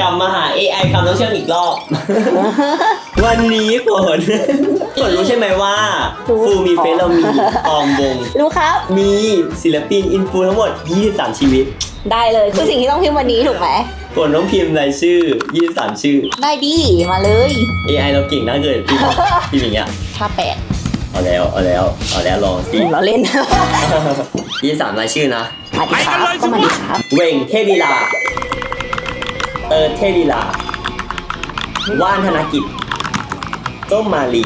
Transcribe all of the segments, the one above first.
กลับมาหา AI คำต้องเชื่อมอีกรอบ วันนี้ฝนฝนรู้ใช่ไหมว่าฟูมีเฟซเรามีกองวง รู้ครับ มีศิลปินอินฟูทั้งหมด 23 ชีวิตได้เลยคือสิ่งที่ต้องพิมพ์วันนี้ถูกไหม ฝนต้องพิมพ์รายชื่อ 23 ชื่อ ได้ดี มาเลย AI เราเก่งน่าเกิดพี่พี่อย่างเงี้ยถ้าแปดเอาแล้วเอาแล้วเอาแล้วลองสิเราเล่น 23รายชื่อนะ มาดีครับก็มาดีครับ เวงเทพลีลา เติร์ดเทพลีลา ว่านธนกิจต้มมาลี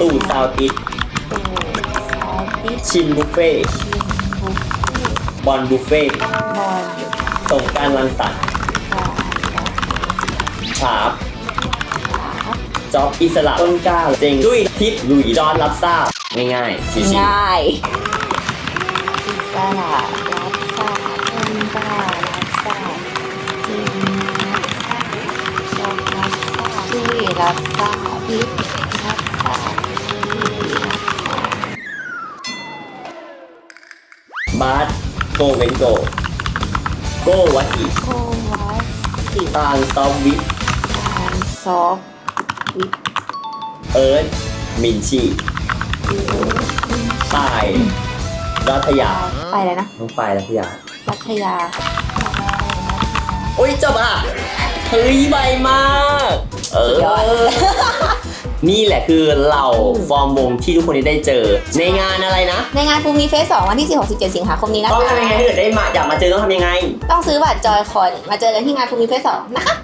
ตู่ซาวติดชินบุฟเฟ่ต์บอลบุฟเฟ่ต์สงกรารรังสรรค์ชาร์ปจ็อบอิสระต้นกล้าเจงดุยทิพย์หลุยจอนรับทราบง่ายๆชิวง่ายอิสระรับ รับทราบพิษรับทราบที่รับทราบๆบาสโกเวนโกโกวัติโควัสสิตางซอฟวิทการซอฟวิเอิร์ธมินชีตายรัตยาไปเลยนะน้องปายรัตยารัชยา โอ้ยจบอะ เฮ้ยใบมาก เอสุดยอดอนี่แหละคือเหล่าฟอร์มวงที่ทุกคนได้เจอ ในงานอะไรนะในงานฟูมีเฟส2วันที่ 16 17 สิงหาคมนี้นะต้องคะทำยังไงถ้าเกิดได้มาอยากมาเจอต้องทำยังไง ต้องซื้อบัตรจอยคอนมาเจอกันที่งานฟูมีเฟส2นะคะ